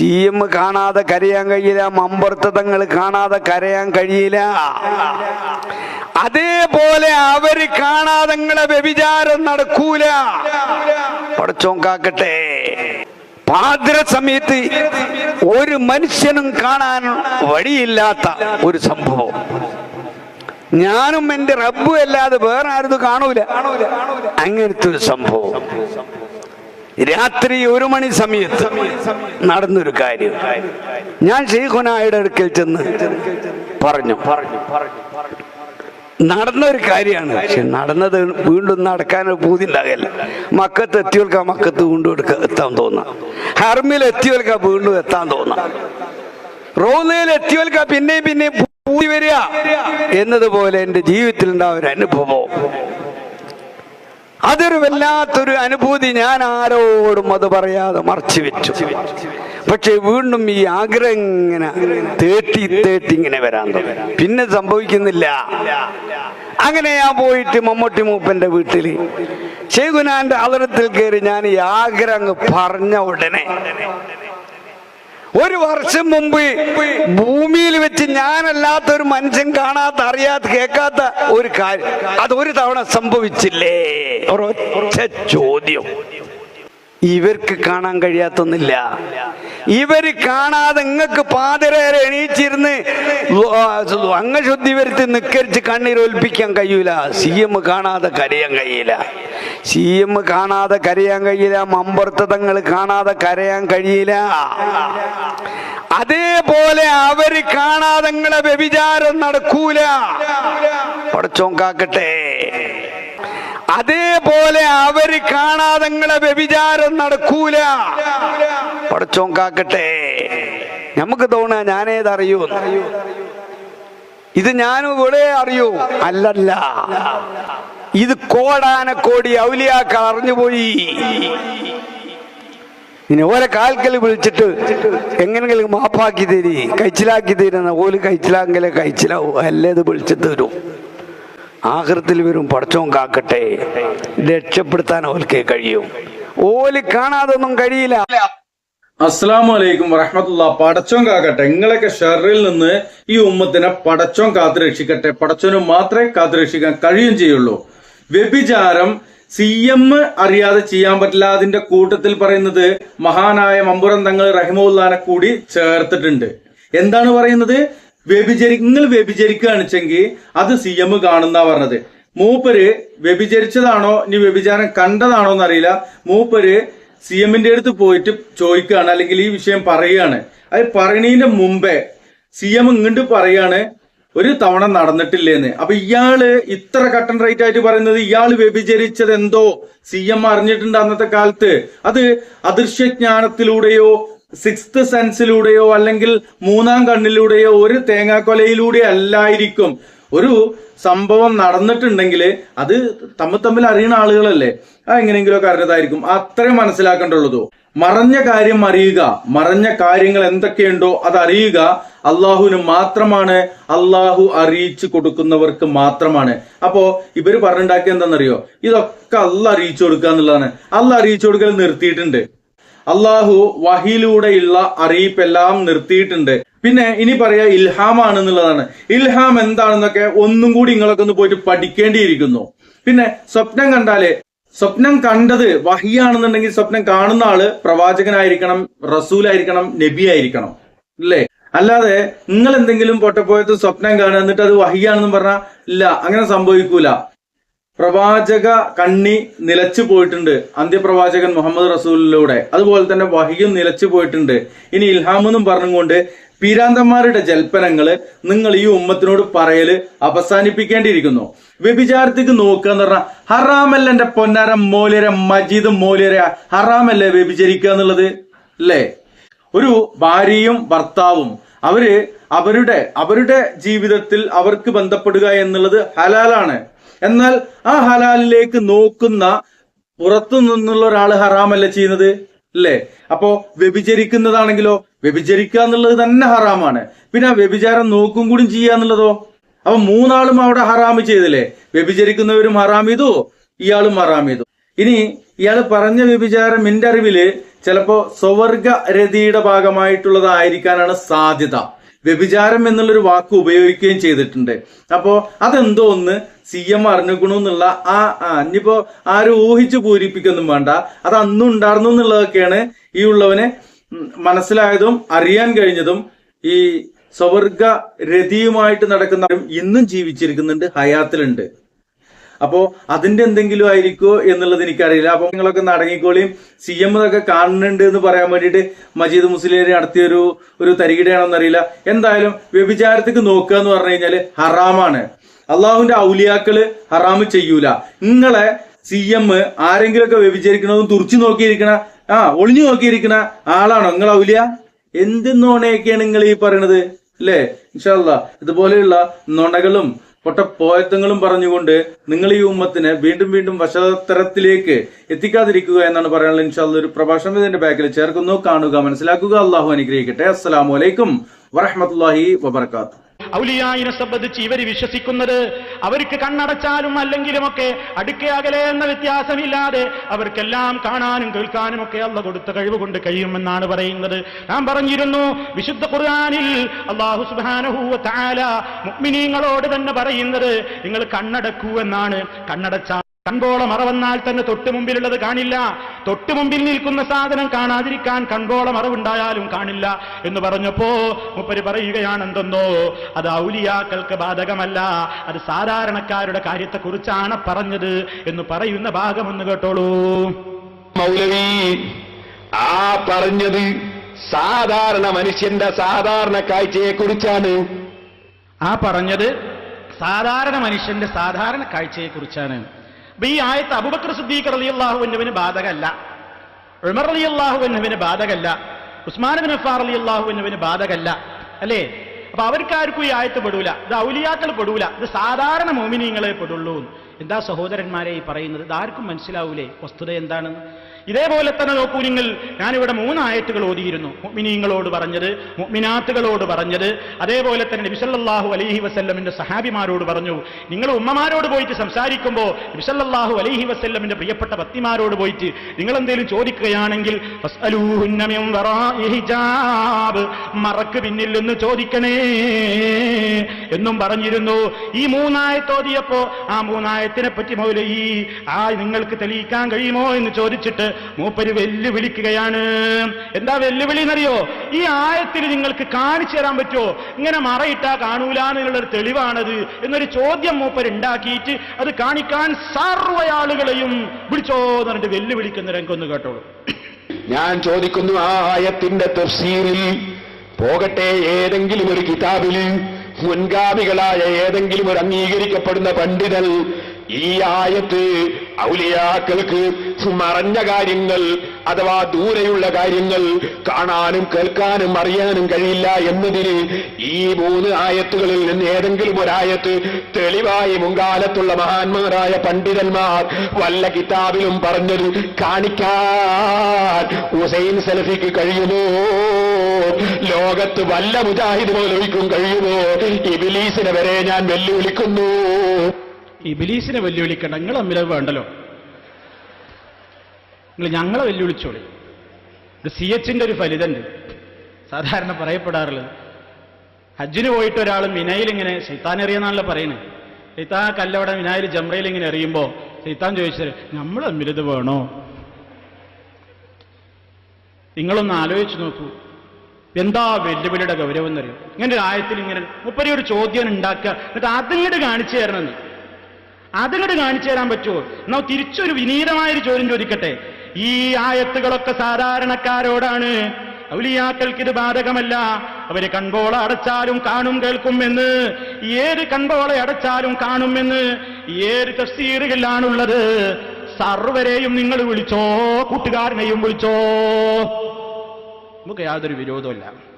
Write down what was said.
C കാണാതെ കരയാൻ കഴിയില്ല മമ്പർത്തതങ്ങൾ കാണാതെ കരയാൻ കഴിയില്ല. അതേപോലെ അവർ കാണാതെ നിങ്ങളെ വ്യഭിചാരം നടക്കൂല. പടച്ചോൻ കാക്കട്ടെ. പാതിര സമയത്ത് ഒരു മനുഷ്യനും കാണാൻ വഴിയില്ലാത്ത ഒരു സംഭവം. ഞാനും എന്റെ റബ്ബും അല്ലാതെ വേറെ ആരും കാണൂല. അങ്ങനത്തെ ഒരു സംഭവം. രാത്രി ഒരു മണി സമയത്ത് നടന്നൊരു കാര്യം. ഞാൻ ഷെയ്ഖുനായുടെ അടുക്കൽ ചെന്ന് പറഞ്ഞു. പറഞ്ഞു പറഞ്ഞു നടന്നൊരു കാര്യമാണ്. പക്ഷെ നടന്നത് വീണ്ടും നടക്കാൻ പൂതി ഉണ്ടാകില്ല മക്കത്ത് എത്തിയോൽക്കാ മക്കത്ത് വീണ്ടും എടുക്ക എത്താൻ തോന്നാം. ഹർമിൽ എത്തിയോൽക്കാ വീണ്ടും എത്താൻ തോന്നാം. റോന്നയിൽ എത്തിയോൽക്കാ പിന്നെയും പിന്നെയും പൂതി വരിക. എന്നതുപോലെ എന്റെ ജീവിതത്തിൽ ഉണ്ടാവുന്ന ഒരു അനുഭവം. അതൊരു വല്ലാത്തൊരു അനുഭൂതി ഞാൻ ആരോടും അത് പറയാതെ മറച്ചു വെച്ചു. പക്ഷെ വീണ്ടും ഈ ആഗ്രഹം ഇങ്ങനെ തേട്ടി തേട്ടി ഇങ്ങനെ വരാൻ തുടങ്ങി. പിന്നെ സംഭവിക്കുന്നില്ല. അങ്ങനെ ഞാൻ പോയിട്ട് മമ്മൂട്ടി മൂപ്പന്റെ വീട്ടിൽ ശേഖുനാന്റെ അതിരത്തിൽ കയറി ഞാൻ ഈ ആഗ്രഹം പറഞ്ഞ ഉടനെ ഒരു വർഷം മുമ്പ് ഭൂമിയിൽ വെച്ച് ഞാനല്ലാത്ത ഒരു മനുഷ്യൻ കാണാത്ത അറിയാത്ത കേൾക്കാത്ത ഒരു കാര്യം. അത് ഒരു തവണ സംഭവിച്ചില്ലേ? ഒരൊറ്റ ചോദ്യം. ഇവർക്ക് കാണാൻ കഴിയാത്തൊന്നില്ല. ഇവർ കാണാതെ നിങ്ങൾക്ക് പാതിരേറെ എണീച്ചിരുന്ന് അംഗശുദ്ധി വരുത്തി നിക്കരിച്ച് കണ്ണീരൊൽപ്പിക്കാൻ കഴിയൂല. സി എം കാണാതെ കരയാൻ കഴിയില്ല. സി എം കാണാതെ കരയാൻ കഴിയില്ല. മമ്പർത്തതങ്ങൾ കാണാതെ കരയാൻ കഴിയില്ല. അതേപോലെ അവർ കാണാതെ നിങ്ങളെ വ്യഭിചാരം നടക്കൂല. പടച്ചോൻ അതേപോലെ അവർ കാണാതെ നിങ്ങളെ വ്യഭിചാരം നടക്കൂല. പടച്ചോൻ കാക്കട്ടെ. നമുക്ക് തോന്നാ ഞാനേതറിയൂ ഇത് ഞാനും ഇവിടെ അറിയൂ. അല്ലല്ല. ഇത് കോടാനക്കോടി ഔലിയാക്ക അറിഞ്ഞുപോയി. ഇനി ഓരെ കാൽക്കൽ വിളിച്ചിട്ട് എങ്ങനെങ്കിലും മാപ്പാക്കി തരി കഴിച്ചിലാക്കി തരുന്ന ഓൽ കഴിച്ചിലാങ്കിലെ കഴിച്ചിലാവും അല്ലേ ഇത് വിളിച്ചിട്ട് തരും. ആഹൃത്തിൽ വരും പടച്ചോൻ കാക്കട്ടെ. രക്ഷപ്പെടുത്താൻ ഓൽക്ക് കഴിയും. ഓൽ കാണാതൊന്നും കഴിയില്ല. അസ്സലാമു അലൈക്കും വറഹമത്തുള്ള. പടച്ചോൻ കാക്കട്ടെ നിങ്ങളൊക്കെ ഷെറിൽ നിന്ന് ഈ ഉമ്മത്തിനെ പടച്ചോൻ കാത്തു രക്ഷിക്കട്ടെ പടച്ചോന് മാത്രമേ കാത്തു രക്ഷിക്കാൻ കഴിയും ചെയ്യുള്ളൂ. വ്യഭിചാരം സി എം അറിയാതെ ചെയ്യാൻ പറ്റില്ല. അതിന്റെ കൂട്ടത്തിൽ പറയുന്നത് മഹാനായ മമ്പുറം തങ്ങൾ റഹിമുല്ലാനെ കൂടി ചേർത്തിട്ടുണ്ട്. എന്താണ് പറയുന്നത്? വ്യഭിചരി നിങ്ങൾ വ്യഭിചരിക്കുകയാണെച്ചെങ്കിൽ അത് സി എം കാണുന്ന പറഞ്ഞത്. മൂപ്പര് വ്യഭിചരിച്ചതാണോ ഇനി വ്യഭിചാരം കണ്ടതാണോ എന്നറിയില്ല. മൂപ്പര് സി എമ്മിന്റെ അടുത്ത് പോയിട്ട് ചോദിക്കുകയാണ് അല്ലെങ്കിൽ ഈ വിഷയം പറയുകയാണ്. അത് പറയണതിന്റെ മുമ്പേ സി എം ഇങ്ങോട്ട് പറയാണ് ഒരു തവണ നടന്നിട്ടില്ലേന്ന്. അപ്പൊ ഇയാൾ ഇത്ര കട്ടൺ റേറ്റ് ആയിട്ട് പറയുന്നത് ഇയാൾ വ്യഭിചരിച്ചത് എന്തോ സി എം അറിഞ്ഞിട്ടുണ്ട് അന്നത്തെ കാലത്ത്? അത് അദൃശ്യജ്ഞാനത്തിലൂടെയോ സിക്സ്ത് സെൻസിലൂടെയോ അല്ലെങ്കിൽ മൂന്നാം കണ്ണിലൂടെയോ ഒരു തേങ്ങാക്കൊലയിലൂടെ അല്ലായിരിക്കും. ഒരു സംഭവം നടന്നിട്ടുണ്ടെങ്കിൽ അത് തമ്മിൽ തമ്മിൽ അറിയുന്ന ആളുകളല്ലേ? ആ എങ്ങനെയെങ്കിലുമൊക്കെ അറിഞ്ഞതായിരിക്കും. അത്രയും മനസ്സിലാക്കേണ്ടുള്ളതോ മറഞ്ഞ കാര്യം അറിയുക. മറഞ്ഞ കാര്യങ്ങൾ എന്തൊക്കെയുണ്ടോ അത് അറിയുക. അള്ളാഹുവിന് മാത്രമാണ്. അള്ളാഹു അറിയിച്ചു കൊടുക്കുന്നവർക്ക് മാത്രമാണ്. അപ്പോ ഇവർ പറഞ്ഞുണ്ടാക്കിയ എന്താണെന്നറിയോ? ഇതൊക്കെ അല്ല അറിയിച്ചു കൊടുക്കുക എന്നുള്ളതാണ്. അല്ല അറിയിച്ചു കൊടുക്കൽ നിർത്തിയിട്ടുണ്ട്. അള്ളാഹു വഹിയിലൂടെയുള്ള അറിയിപ്പെല്ലാം നിർത്തിയിട്ടുണ്ട്. പിന്നെ ഇനി പറയാ ഇൽഹാമാണ് എന്നുള്ളതാണ് ഇൽഹാം എന്താണെന്നൊക്കെ ഒന്നും കൂടി നിങ്ങളൊക്കെ ഒന്ന് പോയിട്ട് പഠിക്കേണ്ടിയിരിക്കുന്നു. പിന്നെ സ്വപ്നം കണ്ടാലേ സ്വപ്നം കണ്ടത് വഹിയാണെന്നുണ്ടെങ്കിൽ സ്വപ്നം കാണുന്ന ആൾ പ്രവാചകനായിരിക്കണം റസൂലായിരിക്കണം നബി ആയിരിക്കണം അല്ലേ? അല്ലാതെ നിങ്ങൾ എന്തെങ്കിലും പൊട്ടപ്പോയത്ത് സ്വപ്നം കാണുക എന്നിട്ട് അത് വഹിയാണെന്ന് പറഞ്ഞാൽ ഇല്ല അങ്ങനെ സംഭവിക്കൂല. പ്രവാചക കണ്ണി നിലച്ചു പോയിട്ടുണ്ട്. അന്ത്യപ്രവാചകൻ മുഹമ്മദ് റസൂലിലൂടെ. അതുപോലെ തന്നെ വഹിയും നിലച്ചു പോയിട്ടുണ്ട്. ഇനി ഇൽഹാമെന്നും പറഞ്ഞുകൊണ്ട് പീരാന്തന്മാരുടെ ജൽപ്പനങ്ങൾ നിങ്ങൾ ഈ ഉമ്മത്തിനോട് പറയൽ അവസാനിപ്പിക്കേണ്ടിയിരിക്കുന്നു. വ്യഭിചാരത്തേക്ക് നോക്കുക എന്ന് പറഞ്ഞാൽ ഹറാമല്ല എന്റെ പൊന്നാര മോലിയര മജീദ് മോലിയര ഹറാമല്ലേ വ്യഭിചരിക്കുക എന്നുള്ളത്? അല്ലേ? ഒരു ഭാര്യയും ഭർത്താവും അവർ അവരുടെ അവരുടെ ജീവിതത്തിൽ അവർക്ക് ബന്ധപ്പെടുക എന്നുള്ളത് ഹലാലാണ്. എന്നാൽ ആ ഹലാലിലേക്ക് നോക്കുന്ന പുറത്തു നിന്നുള്ള ഒരാൾ ഹറാമല്ല ചെയ്യുന്നത്? അല്ലേ? അപ്പോ വ്യഭിചരിക്കുന്നതാണെങ്കിലോ? വ്യഭിചരിക്കുക എന്നുള്ളത് തന്നെ ഹറാമാണ്. പിന്നെ ആ വ്യഭിചാരം നോക്കും കൂടി ചെയ്യുക എന്നുള്ളതോ? അപ്പൊ മൂന്നാളും അവിടെ ഹറാമ് ചെയ്തില്ലേ? വ്യഭിചരിക്കുന്നവരും ഹറാം ചെയ്തു ഇയാളും ഹറാം ചെയ്തു. ഇനി ഇയാൾ പറഞ്ഞ വ്യഭിചാരം എന്റെ അറിവിൽ ചിലപ്പോ സ്വവർഗ രതിയുടെ ഭാഗമായിട്ടുള്ളതായിരിക്കാനാണ് സാധ്യത. വ്യഭിചാരം എന്നുള്ളൊരു വാക്ക് ഉപയോഗിക്കുകയും ചെയ്തിട്ടുണ്ട്. അപ്പോ അതെന്തോ ഒന്ന് സി എം അറിഞ്ഞുക്കണമെന്നുള്ള എന്നുള്ള ആ ഇനിയിപ്പോ ആരും ഊഹിച്ചു പൂരിപ്പിക്കൊന്നും വേണ്ട. അത് അന്നും ഉണ്ടായിരുന്നു എന്നുള്ളതൊക്കെയാണ് ഈ ഉള്ളവനെ മനസ്സിലായതും അറിയാൻ കഴിഞ്ഞതും ഈ സ്വവർഗ രതിയുമായിട്ട് നടക്കുന്നവരും ഇന്നും ജീവിച്ചിരിക്കുന്നുണ്ട് ഹയാത്തിലുണ്ട്. അപ്പോ അതിന്റെ എന്തെങ്കിലും ആയിരിക്കോ എന്നുള്ളത് എനിക്കറിയില്ല. അപ്പൊ നിങ്ങളൊക്കെ നടങ്ങിക്കോളിയും സി എം ഇതൊക്കെ കാണുന്നുണ്ട് എന്ന് പറയാൻ വേണ്ടിയിട്ട് മജീദ് മുസ്ലിം നടത്തിയൊരു ഒരു തരികിടയാണോ അറിയില്ല. എന്തായാലും വ്യഭിചാരത്തേക്ക് നോക്കുക എന്ന് പറഞ്ഞു കഴിഞ്ഞാൽ ഹറാമാണ്. അള്ളാഹുവിന്റെ ഔലിയാക്കൾ ഹറാമ് ചെയ്യൂല. നിങ്ങളെ സി എം ആരെങ്കിലുമൊക്കെ വ്യഭിചരിക്കണതും തുറച്ചു നോക്കിയിരിക്കണ ആ ഒളിഞ്ഞു നോക്കിയിരിക്കണ ആളാണോ? നിങ്ങൾ ഔലിയ? എന്ത് നോണയൊക്കെയാണ് നിങ്ങൾ ഈ പറയണത്? അല്ലേ? ഇൻഷാല്ല ഇതുപോലെയുള്ള നുണകളും പൊട്ടപ്പോയത്തങ്ങളും പറഞ്ഞുകൊണ്ട് നിങ്ങൾ ഈ ഉമ്മത്തിനെ വീണ്ടും വീണ്ടും വശത്തരത്തിലേക്ക് എത്തിക്കാതിരിക്കുക എന്നാണ് പറയാനുള്ളത്. ഇൻഷാല്ല ഒരു പ്രഭാഷണം ഇതിന്റെ ബാക്കിൽ ചേർക്കുന്നു. കാണുക മനസ്സിലാക്കുക. അള്ളാഹു അനുഗ്രഹിക്കട്ടെ. അസ്സലാമു അലൈക്കും വറഹമത്തല്ലാഹി വബർക്കാത്തു ഔലിയായിനെ സംബന്ധിച്ച് ഇവർ വിശ്വസിക്കുന്നത് അവർക്ക് കണ്ണടച്ചാലും അല്ലെങ്കിലുമൊക്കെ അടുക്കയകലെ എന്ന വ്യത്യാസമില്ലാതെ അവർക്കെല്ലാം കാണാനും കേൾക്കാനും ഒക്കെ അല്ല കൊടുത്ത കഴിവ് കൊണ്ട് കഴിയുമെന്നാണ് പറയുന്നത്. ഞാൻ പറഞ്ഞിരുന്നു വിശുദ്ധ ഖുർആാനിൽ അള്ളാഹു സുബാനഹൂവ താല മുഗ്മിനീങ്ങളോട് തന്നെ പറയുന്നത് നിങ്ങൾ കണ്ണടക്കൂ എന്നാണ്. കണ്ണടച്ചാൽ കൺപോള അറവെന്നാൽ വന്നാൽ തന്നെ തൊട്ടു മുമ്പിലുള്ളത് കാണില്ല. തൊട്ടു മുമ്പിൽ നിൽക്കുന്ന സാധനം കാണാതിരിക്കാൻ കൺകോളം അറിവുണ്ടായാലും കാണില്ല എന്ന് പറഞ്ഞപ്പോ മുപ്പര് പറയുകയാണ് എന്തെന്നോ അത് ഔലിയാക്കൾക്ക് ബാധകമല്ല അത് സാധാരണക്കാരുടെ കാര്യത്തെക്കുറിച്ചാണ് പറഞ്ഞത് എന്ന് പറയുന്ന ഭാഗമെന്ന് കേട്ടോളൂ. മൗലവി ആ പറഞ്ഞത് സാധാരണ മനുഷ്യന്റെ സാധാരണ കാഴ്ചയെക്കുറിച്ചാണ്. ആ പറഞ്ഞത് സാധാരണ മനുഷ്യന്റെ സാധാരണ കാഴ്ചയെക്കുറിച്ചാണ്. അപ്പൊ ഈ ആയത്ത് അബുബക്കർ സിദ്ദീഖ് അലി അള്ളാഹുവിന് ബാധകല്ല ഉമർ അലി അള്ളാഹുവിന് ബാധകല്ല ഉസ്മാൻ ബിൻ അഫാർ അലി അള്ളാഹുവിന് ബാധകല്ല അല്ലേ? അപ്പൊ അവർക്കാർക്കും ഈ ആയത്ത് പെടൂല. ഇത് ഔലിയാക്കൾ പെടൂല. ഇത് സാധാരണ മോമിനിയങ്ങളെ പെടുള്ളൂ. എന്താ സഹോദരന്മാരെ ഈ പറയുന്നത് ഇതാർക്കും മനസ്സിലാവൂലേ? വസ്തുത എന്താണെന്ന് ഇതേപോലെ തന്നെ നോക്കൂ നിങ്ങൾ. ഞാനിവിടെ മൂന്ന് ആയത്തുകൾ ഓതിയിരുന്നു. മുഅ്മിനീങ്ങളോട് പറഞ്ഞത് മുഅ്മിനാത്തുകളോട് പറഞ്ഞത്. അതേപോലെ തന്നെ നബിസല്ലാഹു അലൈഹി വസല്ലമിന്റെ സഹാബിമാരോട് പറഞ്ഞു. നിങ്ങൾ ഉമ്മമാരോട് പോയിട്ട് സംസാരിക്കുമ്പോൾ നബിസല്ലാഹു അലൈഹി വസല്ലമിന്റെ പ്രിയപ്പെട്ട ഭക്തിമാരോട് പോയിട്ട് നിങ്ങൾ എന്തെങ്കിലും ചോദിക്കുകയാണെങ്കിൽ മറക്ക് പിന്നിൽ നിന്ന് ചോദിക്കണേ എന്നും പറഞ്ഞിരുന്നു. ഈ മൂന്നായത്തോതിയപ്പോ ആ മൂന്നായത്തിനെ പറ്റി മൗലയി ആ നിങ്ങൾക്ക് തെളിയിക്കാൻ കഴിയുമോ എന്ന് ചോദിച്ചിട്ട് മൂപ്പര് വെല്ലുവിളിക്കുകയാണ്. എന്താ വെല്ലുവിളി എന്നറിയോ? ഈ ആയത്തിൽ നിങ്ങൾക്ക് കാണിച്ചു തരാൻ പറ്റുമോ? ഇങ്ങനെ മറയിട്ടാ കാണൂല എന്നുള്ളൊരു തെളിവാണത് എന്നൊരു ചോദ്യം മൂപ്പര് ഉണ്ടാക്കിയിട്ട് അത് കാണിക്കാൻ സർവയാളുകളെയും വിളിച്ചോ എന്ന് പറഞ്ഞിട്ട് വെല്ലുവിളിക്കുന്ന രംഗം കേട്ടോളൂ. ഞാൻ ചോദിക്കുന്നു ആ ആയത്തിന്റെ തഫ്സീറിൽ പോകട്ടെ ഏതെങ്കിലും ഒരു കിതാബിൽ മുൻഗാമികളായ ഏതെങ്കിലും ഒരു അംഗീകരിക്കപ്പെടുന്ന പണ്ഡിതൻ ഈ ആയത്ത് ഔലിയാക്കൾക്ക് മറഞ്ഞ കാര്യങ്ങൾ അഥവാ ദൂരെയുള്ള കാര്യങ്ങൾ കാണാനും കേൾക്കാനും അറിയാനും കഴിയില്ല എന്നതിന് ഈ മൂന്ന് ആയത്തുകളിൽ നിന്ന് ഏതെങ്കിലും ഒരായത്ത് തെളിവായി മുൻകാലത്തുള്ള മഹാന്മാരായ പണ്ഡിതന്മാർ വല്ല കിതാബിലും പറഞ്ഞത് കാണിക്കാൻ ഹുസൈൻ സലഫിക്ക് കഴിയുമോ? ലോകത്ത് വല്ല മുജാഹിദ് മൗലവിക്കും കഴിയുമോ? ഇബിലീസിനെ വരെ ഞാൻ വെല്ലുവിളിക്കുന്നു. ഇബിലീസിനെ വെല്ലുവിളിക്കണം നിങ്ങൾ തമ്മിലത് വേണ്ടല്ലോ. നിങ്ങൾ ഞങ്ങളെ വെല്ലുവിളിച്ചോളി. ഇത് സി എച്ചിന്റെ ഒരു ഫലിതണ്ട്. സാധാരണ പറയപ്പെടാറുള്ളത്. ഹജ്ജിന് പോയിട്ട് ഒരാൾ മിനയിൽ ഇങ്ങനെ ശൈത്താൻ എറിയെന്നാണല്ലോ പറയുന്നത് ശൈത്താൻ കല്ലവിടെ മിനായിൽ ജംറയിൽ ഇങ്ങനെ എറിയുമ്പോൾ ശൈത്താൻ ചോദിച്ചത് നമ്മൾ തമ്മിലിത് വേണോ? നിങ്ങളൊന്ന് ആലോചിച്ചു നോക്കൂ. എന്താ വെല്ലുവിളിയുടെ ഗൗരവം എന്നറിയും? ഇങ്ങനെ ഒരു ആയത്തിൽ ഇങ്ങനെ മുപ്പരി ഒരു ചോദ്യം ഉണ്ടാക്കുക. എന്നിട്ട് അതിങ്ങോട്ട് കാണിച്ചു തരണമെന്ന് അതിങ്ങോട്ട് കാണിച്ചു തരാൻ പറ്റുമോ എന്നാൽ തിരിച്ചൊരു വിനീതമായൊരു ചോദ്യം ചോദിക്കട്ടെ. ഈ ആയത്തുകളൊക്കെ സാധാരണക്കാരോടാണ്. ഔലിയാക്കൾക്ക് ഇത് ബാധകമല്ല. അവർ കൺപോള അടച്ചാലും കാണും കേൾക്കുമെന്ന് ഏത് കൺപോള അടച്ചാലും കാണുമെന്ന് ഏത് തഫ്സീറുകളിലാണുള്ളത്? സർവരെയും നിങ്ങൾ വിളിച്ചോ? കൂട്ടുകാരനെയും വിളിച്ചോ? നമുക്ക് യാതൊരു വിരോധമില്ല